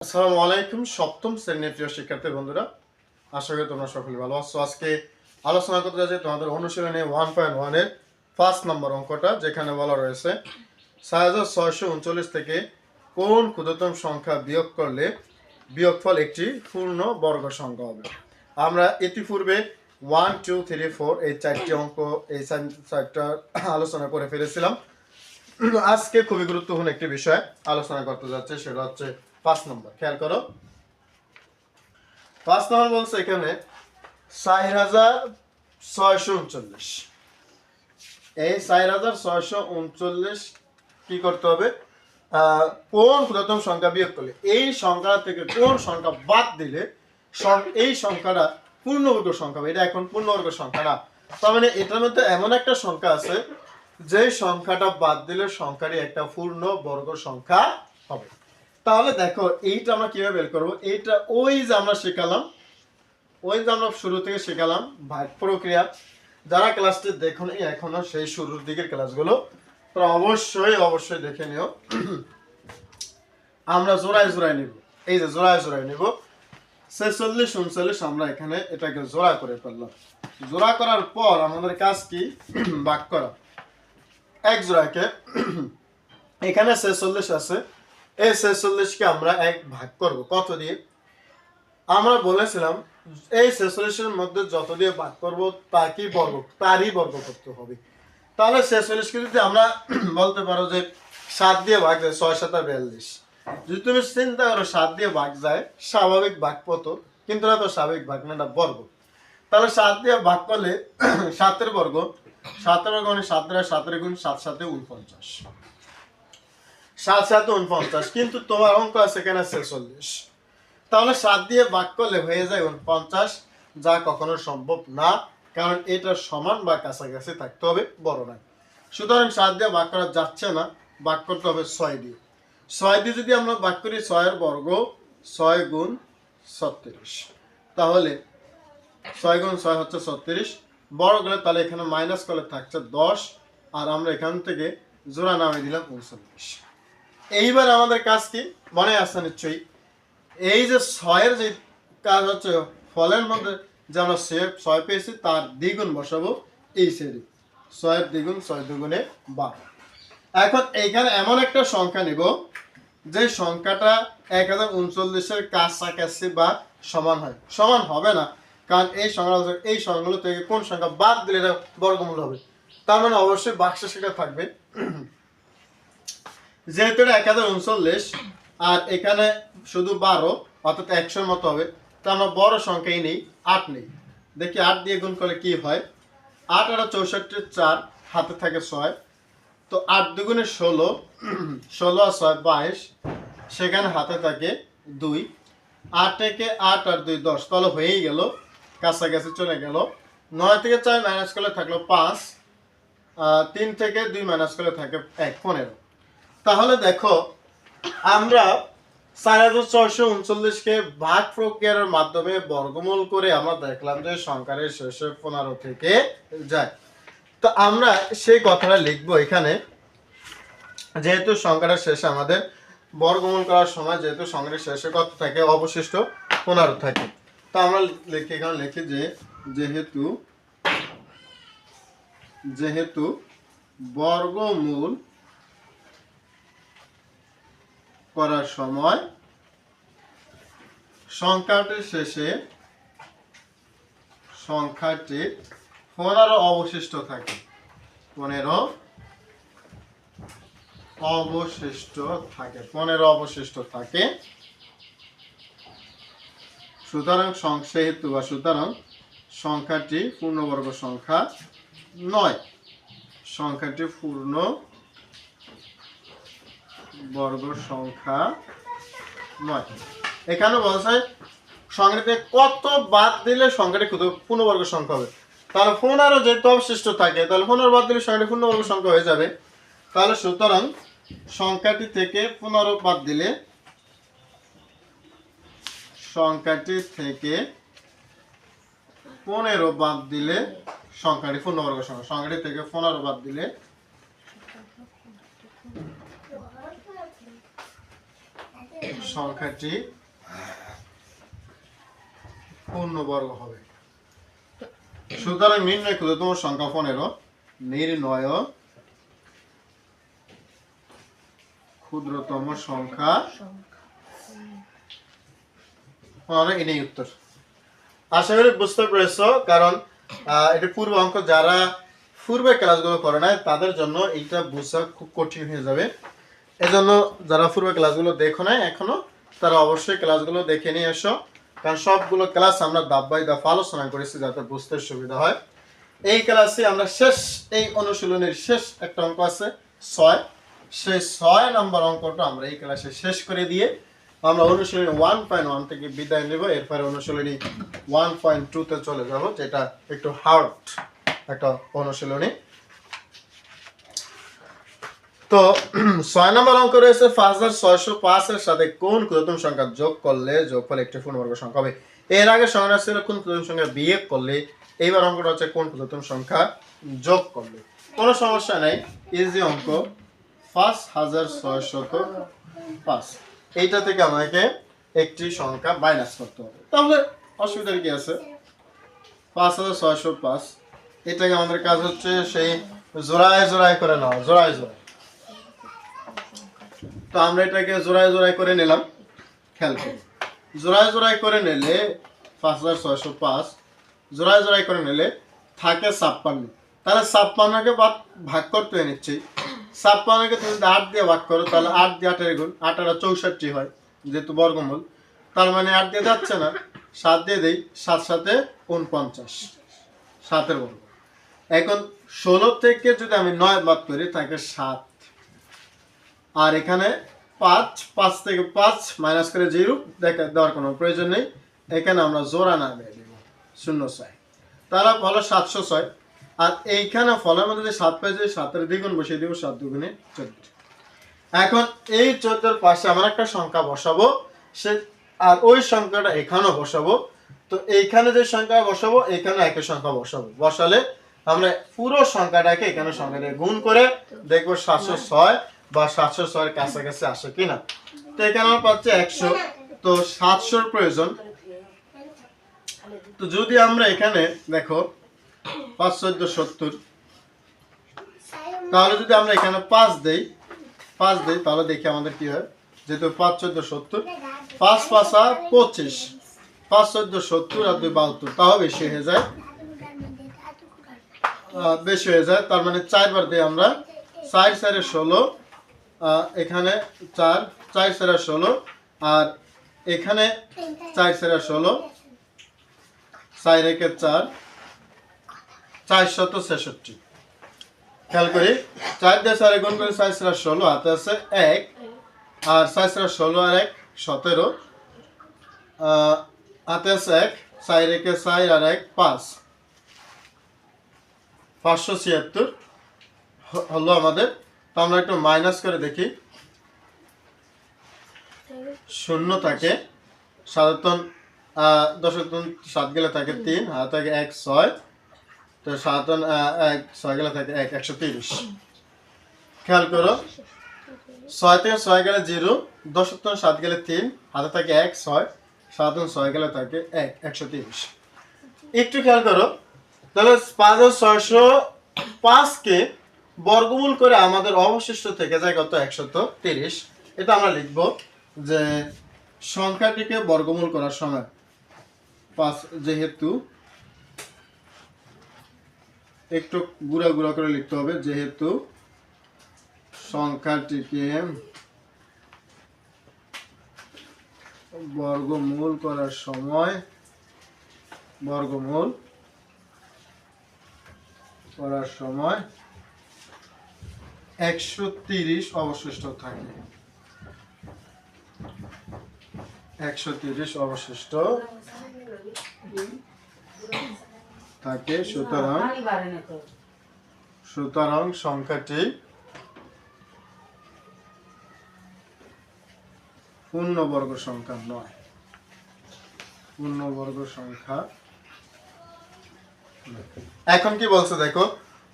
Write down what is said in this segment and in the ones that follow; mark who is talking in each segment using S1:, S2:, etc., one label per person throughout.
S1: আসসালামু আলাইকুম, সপ্তম শ্রেণির প্রিয় শিক্ষার্থী বন্ধুরা। আশা করি তোমরা সকলে ভালো আছো। আজকে আলোচনা করতে যাচ্ছি তোমাদের অনুশীলনে ওয়ান পয়েন্ট ওয়ানের ফার্স্ট নম্বর অঙ্কটা, যেখানে বলা রয়েছে ছয় হাজার ছয়শো উনচল্লিশ থেকে কোন ক্ষুদ্রতম সংখ্যা বিয়োগ করলে বিয়োগফল একটি পূর্ণ বর্গ সংখ্যা হবে। আমরা ইতিপূর্বে ওয়ান টু থ্রি ফোর এই চারটি অঙ্ক, এই চার- চারটা আলোচনা করে ফেলেছিলাম। আজকে খুবই গুরুত্বপূর্ণ একটি বিষয় আলোচনা করতে যাচ্ছে, সেটা হচ্ছে পাঁচ নম্বর, খেয়াল করো। পাঁচ নম্বর বলছে এখানে চার হাজার ছয়শো উনচল্লিশ। এই চার হাজার ছয়শো উনচল্লিশ কি করতে হবে? কোন ক্ষুদ্রতম সংখ্যা বিয়োগ করলে? এই সংখ্যা থেকে কোন সংখ্যা বাদ দিলে এই সংখ্যাটা পূর্ণবর্গ সংখ্যা এটা এখন পূর্ণবর্গ সংখ্যা না। তার মানে এটার মধ্যে এমন একটা সংখ্যা আছে যে সংখ্যাটা বাদ দিলে সংখ্যাটি একটা পূর্ণ বর্গ সংখ্যা হবে। তাহলে দেখো, এইটা আমরা কীভাবে বের করব? এইটা ওই যে আমরা শেখালাম, ওই যে আমরা শুরু থেকে শেখালাম ভাগ প্রক্রিয়া। যারা ক্লাসটি দেখুন, এখনও সেই শুরুর দিকের ক্লাসগুলো তো অবশ্যই অবশ্যই দেখে নিও। আমরা জোড়ায় জোড়ায় নিব। এই যে জোড়ায় জোড়ায় নিব। ছেচল্লিশ, উনচল্লিশ আমরা এখানে এটাকে জোড়া করে ফেললাম। জোড়া করার পর আমাদের কাজ কি? বাক করা। এক জোড়াকে, এখানে ছেচল্লিশ আছে। এই ছেচল্লিশকে আমরা এক ভাগ করব। কত দিয়ে? আমরা বলেছিলাম, এই ছেচল্লিশের মধ্যে যত দিয়ে ভাগ করব তাকেই বর্গ, তারই বর্গ করতে হবে। তাহলে ছেচল্লিশকে যদি আমরা বলতে পারো যে সাত দিয়ে ভাগ যায়, ছয় সাতা বিয়াল্লিশ। যদি তুমি চিন্তা করো সাত দিয়ে ভাগ যায়, স্বাভাবিক ভাগ কত? কিন্তু না তো স্বাভাবিক ভাগ না, এটা বর্গ। তাহলে সাত দিয়ে ভাগ করলে সাতের বর্গ সাতের বর্গ মানে সাতের সাতের গুণ সাত সাথে উনপঞ্চাশ। সাত সাত উনপঞ্চাশ, কিন্তু তোমার অঙ্ক আছে এখানে ছেচল্লিশ। তাহলে সাত দিয়ে ভাগ করলে হয়ে যায় উনপঞ্চাশ, যা কখনো সম্ভব না, কারণ এটা সমান বা কাছাকাছি থাকতে হবে, বড় নয়। সুতরাং সাত দিয়ে ভাগ করা যাচ্ছে না, ভাগ করতে হবে ছয় দিয়ে। ছয় দিয়ে যদি আমরা ভাগ করি, ছয়ের বর্গ ছয় গুণ ছত্রিশ। তাহলে ছয় গুণ ছয় হচ্ছে ছত্রিশ, বড় গেলে তাহলে এখানে মাইনাস করলে থাকছে দশ, আর আমরা এখান থেকে জোড়া নামে দিলাম উনচল্লিশ। এইবার আমাদের কাজ কি? মনে আসছে নিশ্চয়ই। এই যে ছয়ের যে কাজ হচ্ছে, ফলের মধ্যে যে আমরা ছয় পেয়েছি, তার দ্বিগুণ বসাবো এই সেরি ছয়ের দ্বিগুণ, ছয় দুগুণে বারো। এখন এইখানে এমন একটা সংখ্যা নিব, যে সংখ্যাটা এক হাজার উনচল্লিশের কাছাকাছি বা সমান হয়। সমান হবে না, কারণ এই সংখ্যা এই সংখ্যাগুলো থেকে কোন সংখ্যা বাদ দিলে এটা বর্গমূল হবে। তার মানে অবশ্যই বাক্সে সেটা থাকবে। যেহেতু এটা এক হাজার উনচল্লিশ, আর এখানে শুধু বারো, অর্থাৎ একশোর মতো হবে, তো আমরা বড় সংখ্যাই নেই, আট নেই। দেখি আট দিয়ে গুণ করলে কি হয়? আট আর চৌষট্টির চার, হাতে থাকে ছয়। তো আট দুগুণে ষোলো ষোলো আর ছয়, বাইশ। সেখানে হাতে থাকে দুই। আট থেকে আট আর দুই, দশ। তাহলে হয়েই গেল, কাছাকাছি চলে গেল। নয় থেকে চার মাইনাস করলে থাকল পাঁচ তিন থেকে দুই মাইনাস করলে থাকে এক, পনেরো। তাহলে দেখো, আমরা চার হাজার ছয়শো উনচল্লিশকে ভাগ প্রক্রিয়ার মাধ্যমে বর্গমূল করে আমরা দেখলাম যে সংখ্যার শেষে পনেরো থেকে যায়। তো আমরা সেই কথাটা লিখব এখানে। যেহেতু সংখ্যাটার শেষে আমাদের বর্গমূল করার সময় যেহেতু সংখ্যার শেষে কত থাকে? অবশিষ্ট পনেরো থাকে। তো আমরা লিখি এখানে লিখি যে, যেহেতু যেহেতু বর্গমূল করার সময় সংখ্যাটির শেষে সংখ্যাটি পনেরো অবশিষ্ট থাকে। পনেরো অবশিষ্ট থাকে, পনেরো অবশিষ্ট থাকে। সুতরাং সেহেতু বা সুতরাং সংখ্যাটি পূর্ণবর্গ সংখ্যা নয়। সংখ্যাটি পূর্ণ বর্গ সংখ্যা নয়। এখানে বলছে সংখ্যাতে কত বাদ দিলে সংখ্যাটি কত পূর্ণবর্গ সংখ্যা হবে? তাহলে পনেরো যেহেতু অবশিষ্ট থাকে, তাহলে পনেরো বাদ দিলে সংখ্যাটি পূর্ণবর্গ সংখ্যা হয়ে যাবে। তাহলে সুতরাং সংখ্যাটি থেকে পনেরো বাদ দিলে সংখ্যাটি থেকে পনেরো বাদ দিলে সংখ্যাটি পূর্ণবর্গ সংখ্যা, সংখ্যাটি থেকে পনেরো বাদ দিলে সংখ্যাটি পূর্ণবর্গ হবে। সুতরাং নির্ণয় ক্ষুদ্রতম সংখ্যা পনেরো, নির্ণয় ক্ষুদ্রতম সংখ্যা পনেরো উত্তর। আশা করি বুঝতে পেরেছ, কারণ এটা পূর্ব অঙ্ক, যারা পূর্বে ক্লাসগুলো করে নাই, তাদের জন্য এইটা বোঝা খুব কঠিন হয়ে যাবে। এজন্য যারা পূর্বে ক্লাসগুলো দেখো নাই এখনও, তারা অবশ্যই ক্লাসগুলো দেখে নিয়ে এসো। কারণ সবগুলো ক্লাস আমরা দাব বাই দাব আলোচনা করেছি যাতে বুঝতে সুবিধা হয়। এই ক্লাসে আমরা শেষ, এই অনুশীলনের শেষ একটা অঙ্ক আছে, ছয়। সেই ছয় নম্বর অঙ্কটা আমরা এই ক্লাসে শেষ করে দিয়ে আমরা অনুশীলনী ওয়ান পয়েন্ট ওয়ান থেকে বিদায় নেব। এরপরে অনুশীলনী ওয়ান পয়েন্ট টুতে চলে যাব, যেটা একটু হার্ড একটা অনুশীলনী। তো, ছয় নম্বর অঙ্ক রয়েছে পাঁচ হাজার ছয়শো পাঁচের সাথে কোন ক্ষুদ্রতম সংখ্যা যোগ করলে যোগ যোগফল একটি পূর্ণবর্গ সংখ্যা হবে? এর আগে সংখ্যা ছিল কোন ক্ষুদ্রতম সংখ্যা বিয়োগ করলে, এইবার অঙ্কটা হচ্ছে কোন ক্ষুদ্রতম সংখ্যা যোগ করলে? কোনো সমস্যা নেই ইজি অঙ্ক। পাঁচ হাজার ছয়শত পাঁচ। এইটা থেকে আমাকে একটি সংখ্যা মাইনাস করতে হবে। তাহলে অসুবিধার কি আছে? পাঁচ হাজার ছয়শো পাঁচ। এটাকে আমাদের কাজ হচ্ছে সেই জোড়ায় জোড়ায় করে নেওয়া, জোড়ায় জোড়ায়। তো আমরা এটাকে জোড়ায় জোড়ায় করে নিলাম, খেয়াল করি। জোড়ায় জোড়ায় করে নিলে পাঁচ হাজার ছয়শো পাঁচ, জোড়ায় জোড়ায় করে নিলে থাকে ছাপ্পান্ন। তাহলে ছাপ্পান্নকে ভাগ করতে হয় নিশ্চয়ই ছাপ্পান্নকে তুমি যদি আট দিয়ে ভাগ করো, তাহলে আট দিয়ে আটের গুণ, আট চৌষট্টি হয়, যেহেতু বর্গমূল। তার মানে আট দিয়ে যাচ্ছে না, সাত দিয়ে দেই, সাত সাথে উনপঞ্চাশ সাতের বর্গ এখন ষোলো থেকে যদি আমি নয় বাদ করি, থাকে সাত। আর এখানে পাঁচ পাঁচ থেকে পাঁচ মাইনাস করে জিরো, দেখা দেওয়ার কোনো প্রয়োজন নেই। এখানে আমরা জোড়া না দিয়ে দেবো, শূন্য ছয়। তাহলে হলো সাতশো ছয়। আর এইখানে ফলের মধ্যে যে সাত পেয়েছে সাতের দ্বিগুণ বসিয়ে দিব সাত দুগুণে চোদ্দ। এখন এই চোদ্দোর পাশে আমার একটা সংখ্যা বসাবো, সে আর ওই সংখ্যাটা এখানেও বসাবো। তো এইখানে যে সংখ্যা বসাবো, এখানে একই সংখ্যা বসাবো। বসালে আমরা পুরো সংখ্যাটাকে এখানে সংখ্যা দিয়ে গুণ করে দেখব সাতশো ছয় বা সাতশো ছয়ের কাছাকাছি আসে কিনা? তো এখানে আমার পাচ্ছে একশো। তো সাতশোর প্রয়োজন। তো যদি আমরা এখানে দেখো, পাঁচ, চোদ্দ, সত্তর, তাহলে যদি আমরা এখানে পাঁচ দেই পাঁচ দেই, তাহলে দেখি আমাদের কি হয়। যেহেতু পাঁচ, চোদ্দ, সত্তর, পাঁচ, পাঁচা পঁচিশ। পাঁচ, চোদ্দ, সত্তর আর দুই বাহাত্তর, তাও বেশি হয়ে যায়। বেশি হয়ে যায়। তার মানে চারবার দিই আমরা। চার, চারে ষোলো এখানে চার চার সেরা ষোলো, আর এখানে চার সেরা ষোলো, চার একে চার চার শত ছেষট্টি। খেয়াল করি, চার দিয়ে চারে গুণ করে চার সেরা ষোলো, হাতে আছে এক, আর চার সেরা ষোলো আর এক সতেরো হাতে আছে এক, চার একে চার আর এক পাঁচ। পাঁচশো ছিয়াত্তর হলো আমাদের তো আমরা একটু মাইনাস করে দেখি। শূন্য থাকে সাধারণ দশক সাত গেলে থাকে তিন হাত থাকে এক ছয়। তো সাধারণ এক, ছয় গেলে থাকে এক, একশো তিরিশ। খেয়াল করো, ছয় থেকে ছয় গেলে জিরো দশক সাত গেলে তিন, হাতে থাকে এক, ছয় সাধারণ ছয় গেলে থাকে এক, একশো তিরিশ। একটু খেয়াল করো, তাহলে পাঁচ হাজার ছয়শো পাঁচকে বর্গমূল করে আমাদের অবশিষ্ট থেকে যায় কত? একশত তিরিশ। এটা আমরা লিখব যে সংখ্যাটিকে বর্গমূল করার সময় পাঁচ যেহেতু একটু গুড়া গুড়া করে লিখতে হবে, যেহেতু সংখ্যাটিকে বর্গমূল করার সময় বর্গমূল করার সময় একশো তিরিশ অবশিষ্ট থাকে। একশো তিরিশ অবশিষ্ট থাকে, সুতরাং সুতরাং সংখ্যাটি পূর্ণবর্গ সংখ্যা নয়। পূর্ণবর্গ সংখ্যা এখন কি বলছে দেখো?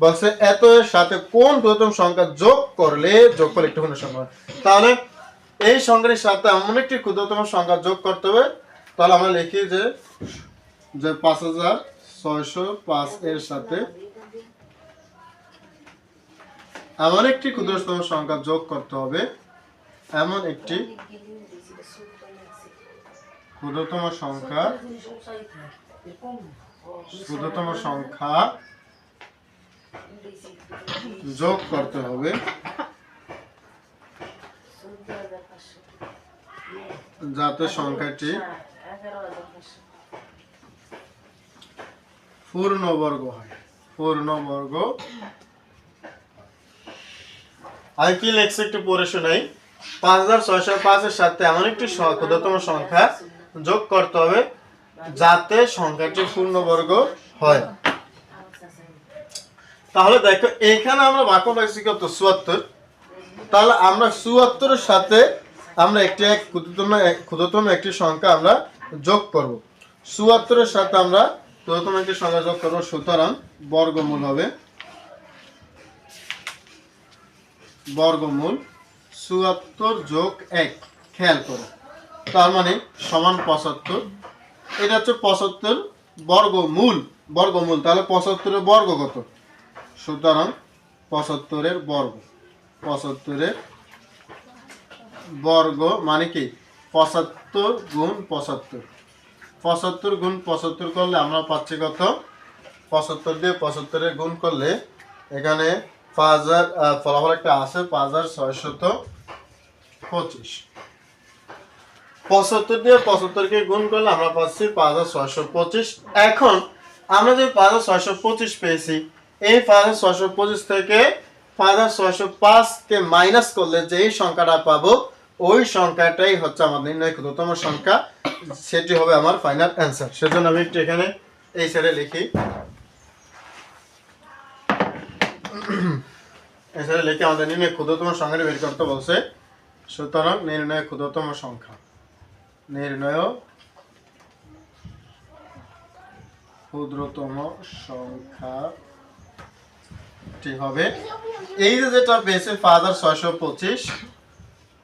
S1: বলছে এত এর সাথে কোন প্রথম সংখ্যা যোগ করলে যোগ করলে একটু পূর্ণ সংখ্যা তাহলে এই সংখ্যাটির সাথে এমন একটি ক্ষুদ্রতম সংখ্যা যোগ করতে হবে, তাহলে আমরা লিখি যে যে পাঁচ হাজার ছয়শো পাঁচ এর সাথে এমন একটি ক্ষুদ্রতম সংখ্যা যোগ করতে হবে, এমন একটি ক্ষুদ্রতম সংখ্যা ক্ষুদ্রতম সংখ্যা যোগ করতে হবে। যাতে সংখ্যাটি পূর্ণবর্গ হয়। পূর্ণবর্গ। আমি কি লেখছি একটু পড়ে শোনাই। পাঁচ হাজার ছয়শো পাঁচের সাথে এমন একটি ক্ষুদ্রতম সংখ্যা যোগ করতে হবে যাতে সংখ্যাটি পূর্ণবর্গ হয়। তাহলে দেখো এখানে আমরা বাক্য পাইছি কত? চুয়াত্তর। তাহলে আমরা চুয়াত্তরের সাথে আমরা একটি এক ক্ষুদ্রতম ক্ষুদ্রতম একটি সংখ্যা আমরা যোগ করব। চুয়াত্তরের সাথে আমরা ক্ষুদ্রতম একটি সংখ্যা যোগ করব, সুতরাং বর্গমূল হবে বর্গমূল চুয়াত্তর যোগ এক, খেয়াল করো। তার মানে সমান পঁচাত্তর। এটা হচ্ছে পঁচাত্তর বর্গমূল বর্গমূল, তাহলে পঁচাত্তরের বর্গ কত? সুতরাং পঁচাত্তরের বর্গ। পঁচাত্তরের বর্গ মানে কি? পঁচাত্তর গুণ পঁচাত্তর। পঁচাত্তর গুণ পঁচাত্তর করলে আমরা পাচ্ছি কত? পঁচাত্তর দিয়ে পঁচাত্তরের গুণ করলে এখানে পাঁচ হাজার ফলাফল একটা আছে পাঁচ হাজার ছয়শত পঁচিশ। পঁচাত্তর দিয়ে পঁচাত্তরকে গুণ করলে আমরা পাচ্ছি পাঁচ হাজার ছয়শো পঁচিশ। এখন আমরা যে পাঁচ হাজার ছয়শো পঁচিশ পেয়েছি এই পাঁচ হাজার ছয়শো পঁচিশ থেকে পাঁচ হাজার ছয়শো পাঁচকে মাইনাস করলে যেই সংখ্যাটা পাবো, ওই সংখ্যাটাই হচ্ছে আমার নির্ণয় ক্ষুদ্রতম সংখ্যা, সেটি হবে আমার ফাইনাল অ্যান্সার সেজন্য আমি একটু এখানে এই সাইডে লিখি। এই সাইডে লিখে আমাদের নির্ণয় ক্ষুদ্রতম সংখ্যাটি বের করতে বলছে। সুতরাং নির্ণয় ক্ষুদ্রতম সংখ্যা। নির্ণয় ক্ষুদ্রতম সংখ্যাটি হবে? এই যে যেটা পেয়েছে হাজার ছয়শো পঁচিশ,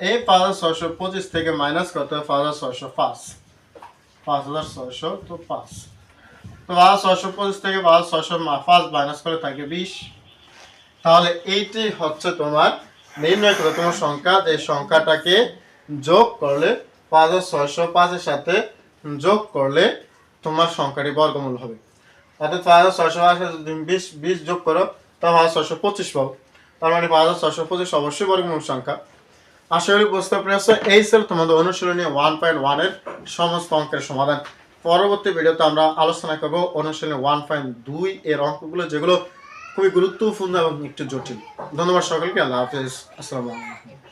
S1: এই হাজার ছয়শো পঁচিশ থেকে মাইনাস করতে হবে হাজার ছয়শো পাঁচ। পাঁচ হাজার ছয়শো তো পাঁচ। তো পাঁচ ছয়শো পঁচিশ থেকে পাঁচ ছয়শো পাঁচ মাইনাস করে থাকে বিশ। তাহলে এইটি হচ্ছে তোমার নির্ণয় ক্ষুদ্রতম সংখ্যা। যে সংখ্যাটাকে যোগ করলে পাঁচ হাজার ছয়শো পাঁচের সাথে যোগ করলে তোমার সংখ্যাটি বর্গমূল হবে। অর্থাৎ পাঁচ হাজার ছয়শো পাঁচ বিশ বিশ যোগ করো তাহলে হয় ছয়শো পঁচিশ পাবো তার মানে পাঁচ হাজার ছয়শো পঁচিশ অবশ্যই বর্গমূল সংখ্যা। আশা করি বুঝতে পেরেছ, এই ছিল তোমাদের অনুশীলনী ওয়ান পয়েন্ট ওয়ানের সমস্ত অঙ্কের সমাধান। পরবর্তী ভিডিওতে আমরা আলোচনা করব অনুশীলনী ওয়ান পয়েন্ট দুই এর অঙ্কগুলো, যেগুলো খুবই গুরুত্বপূর্ণ এবং একটু জটিল। ধন্যবাদ সকলকে, আল্লাহ হাফিজ। আসসালামু আলাইকুম।